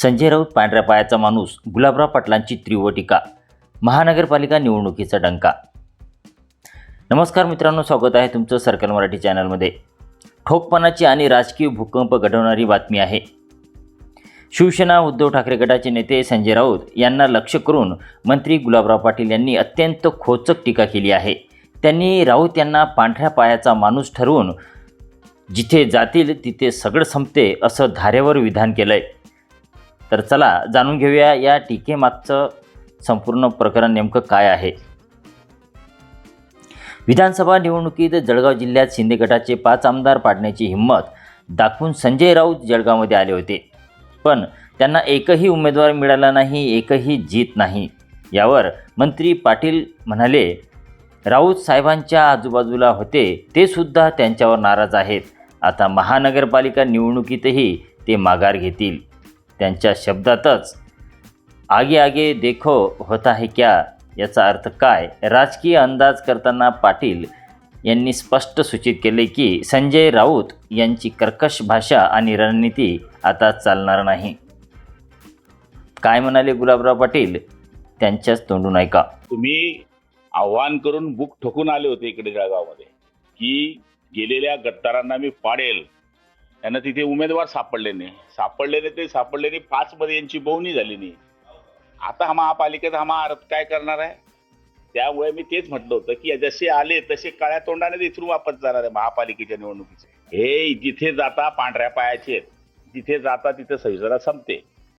संजय राऊत पांढऱ्या पायाचा माणूस गुलाबराव पाटलांची तीव्र टीका महानगरपालिका निवडणुकीचा डंका. नमस्कार मित्रांनो स्वागत आहे तुमचं सर्कल मराठी चॅनलमध्ये. ठोकपणाची आणि राजकीय भूकंप घडवणारी बातमी आहे. शिवसेना उद्धव ठाकरे गटाचे नेते संजय राऊत यांना लक्ष करून मंत्री गुलाबराव पाटील यांनी अत्यंत खोचक टीका केली आहे. त्यांनी राऊत यांना पांढऱ्या पायाचा माणूस ठरवून जिथे जातील तिथे सगळं संपते असं धारेवर विधान केलं आहे तर चला जाणून घेऊया या टीकेमागचं संपूर्ण प्रकरण नेमकं काय आहे. विधानसभा निवडणुकीत जळगाव जिल्ह्यात शिंदे गटाचे पाच आमदार पाडण्याची हिंमत दाखवून संजय राऊत जळगावमध्ये आले होते. पण त्यांना एकही उमेदवार मिळाला नाही एकही जीत नाही. यावर मंत्री पाटील म्हणाले राऊत साहेबांच्या आजूबाजूला होते ते सुद्धा त्यांच्यावर नाराज आहेत. आता महानगरपालिका निवडणुकीतही ते माघार घेतील. त्यांच्या शब्दातच आगे आगे देखो होता है क्या? याचा अर्थ काय? राजकीय अंदाज करताना पाटील यांनी स्पष्ट सूचित केले की संजय राऊत यांची कर्कश भाषा आणि रणनीती आता चालणार नाही. काय म्हणाले गुलाबराव पाटील? त्यांच्याच तोंडून ऐका. तुम्ही आव्हान करून बुक ठोकून आले होते इकडे जळगावमध्ये की गेलेल्या गद्दारांना मी पाडेल. त्यांना तिथे उमेदवार सापडले नाही. सापडले नाही ते सापडले नाही. पाच मध्ये यांची बहुणी झाली नाही. आता हा महापालिकेत हा महाआरत काय करणार आहे? त्यामुळे मी तेच म्हटलं होतं की जसे आले तसे काळ्या तोंडाने इथून वापस जाणार आहे महापालिकेच्या निवडणुकीचे. हे जिथे जाता पांढऱ्या पायाचे आहेत. जिथे जाता तिथे सहिजरा संपते.